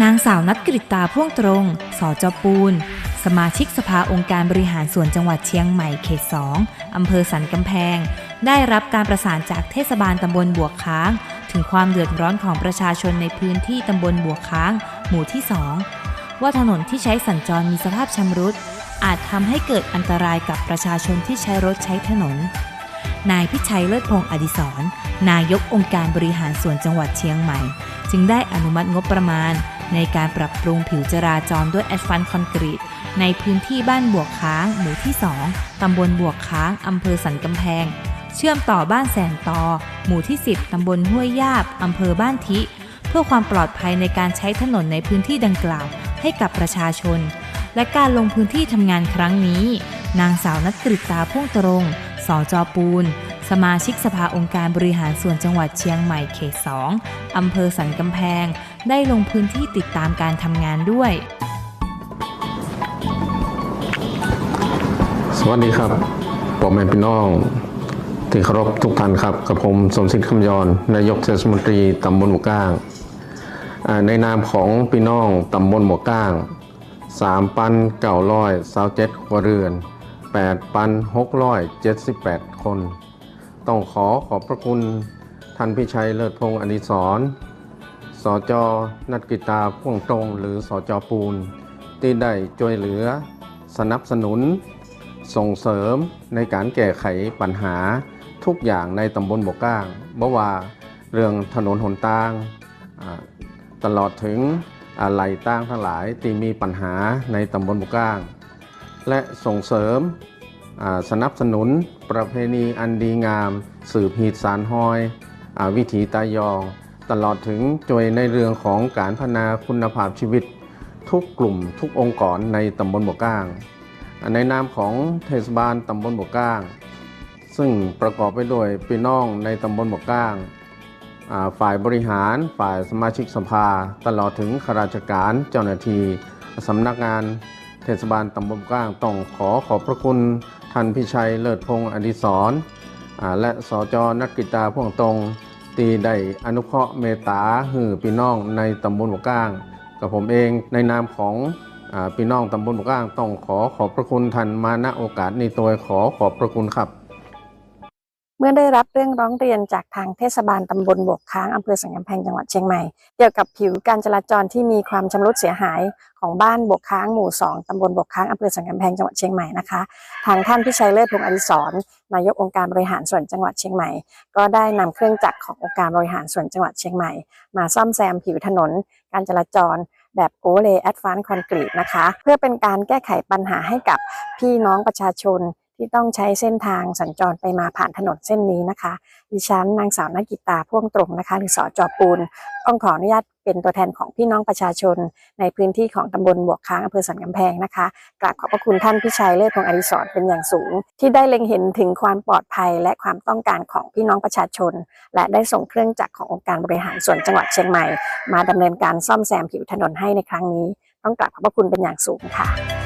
นางสาวนัดกริตาพ่วงตรง สจปูน สมาชิกสภาองค์การบริหารส่วนจังหวัดเชียงใหม่เขต 2 อำเภอสันกำแพง ได้รับการประสานจากเทศบาลตำบลบวกค้าง ถึงความเดือดร้อนของประชาชนในพื้นที่ตำบลบวกค้าง หมู่ที่ 2 ว่าถนนที่ใช้สัญจรมีสภาพชำรุด อาจทำให้เกิดอันตรายกับประชาชนที่ใช้รถใช้ถนน นายพิชัยเลิศพงศ์อดิศรนายกองค์การบริหารส่วนจังหวัดเชียงใหม่ จึงได้อนุมัติงบประมาณ ในการปรับปรุงผิวจราจรด้วยแอสฟันคอนกรีตในพื้นที่บ้านบวกค้างหมู่ที่ 2 ตำบลบวกค้าง อำเภอสันกำแพง เชื่อมต่อบ้านแสนตอ หมู่ที่ 10 ตำบลห้วยยาบ อำเภอบ้านทิ เพื่อความปลอดภัยในการใช้ถนนในพื้นที่ดังกล่าว ให้กับประชาชน และการลงพื้นที่ทำงานครั้งนี้ นางสาวนัดกริตาพ่วงตรง สจปูน สมาชิกสภาองค์การบริหารส่วนจังหวัดเชียงใหม่เขต 2 อำเภอสันกำแพง ได้ลงพื้นที่ติดตามการทำงานด้วย สวัสดีครับผมเป็นพี่น้องที่เคารพทุกท่านครับกับผมสมศิษฐ์คำยอนนายกเทศมนตรีตำบลหมู่ก้างอ่าในนามของพี่น้องตำบลหมู่ก้างสามปันเก้าร้อยสาวเจ็ดครัวเรือนแปดปันหกร้อยเจ็ดสิบแปดคน ต้องขอขอบพระคุณท่านพิชัยเลิศพงศ์อนิสร สจนัดกิตาพ่วงตรงหรือสจปูน ที่ได้ช่วยเหลือ สนับสนุน ส่งเสริมในการแก้ไขปัญหาทุกอย่างในตำบลบกก้างบ่ว่าเรื่องถนนหนทาง ตลอดถึงอะไรต่างทั้งหลายที่มีปัญหาในตำบลบกก้าง และส่งเสริมสนับสนุนประเพณีอันดีงาม สืบหีดสารหอยอวิถีตายอง ตลอดถึงจวยในเรื่องของการพัฒนาคุณภาพชีวิต ทุกกลุ่มทุกองค์กรในตำบลบกก้าง ในนามของเทศบาลตำบลบกก้าง ซึ่งประกอบไปด้วยพี่น้องในตำบลบกก้างฝ่ายบริหารฝ่ายสมาชิกสภา ตลอดถึงข้าราชการเจ้าหน้าที่สำนักงานเทศบาลตำบลบกก้างต้องขอขอบพระคุณท่านพิชัยเลิศพงศ์อดิศรและสจนักกิตาพ่วงตรง ตีได้อนุเคราะห์เมตตาหือพี่น้องในตำบลบกก้าง กับผมเองในนามของอพี่น้องตำบลบกก้าง ต้องขอขอบพระคุณท่านมาณโอกาสนี้ตัวขอขอบพระคุณครับ มื่อได้รับเรื่องร้องเรียนจากทางเทศบาลตำบลบวกค้างอำเภอสังกำแพงจังหวัดเชียงใหม่ เกี่ยวกับผิวการจราจรที่มีความชำรุดเสียหายของบ้านบวกค้างหมู่ 2ตำบลบวกค้างอำเภอสังกำแพงจังหวัดเชียงใหม่นะคะ ทางท่านพิชัยเลิศพงศ์อดิศรนายกองค์การบริหารส่วนจังหวัดเชียงใหม่ ก็ได้นำเครื่องจักรขององค์การบริหารส่วนจังหวัดเชียงใหม่ มาซ่อมแซมผิวถนน การจราจรแบบโอเลแอดฟานคอนกรีตนะคะ เพื่อเป็นการแก้ไขปัญหาให้กับพี่น้องประชาชน ที่ต้องใช้เส้นทางสัญจรไปมาผ่านถนนเส้นนี้นะคะ ดิฉันนางสาวนักกิตาพ่วงตรงนะคะ หรือสอจอปูนต้องขออนุญาตเป็นตัวแทนของพี่น้องประชาชน ในพื้นที่ของตำบลบวกค้างอำเภอสันกำแพงนะคะกราบขอบพระคุณท่านพิชัยเลิศพงศ์อดิศรเป็นอย่างสูง ที่ได้เล็งเห็นถึงความปลอดภัยและความต้องการของพี่น้องประชาชน และได้ส่งเครื่องจักรขององค์การบริหารส่วนจังหวัดเชียงใหม่ มาดำเนินการซ่อมแซมผิวถนนให้ในครั้งนี้ ต้องกราบขอบพระคุณเป็นอย่างสูงค่ะ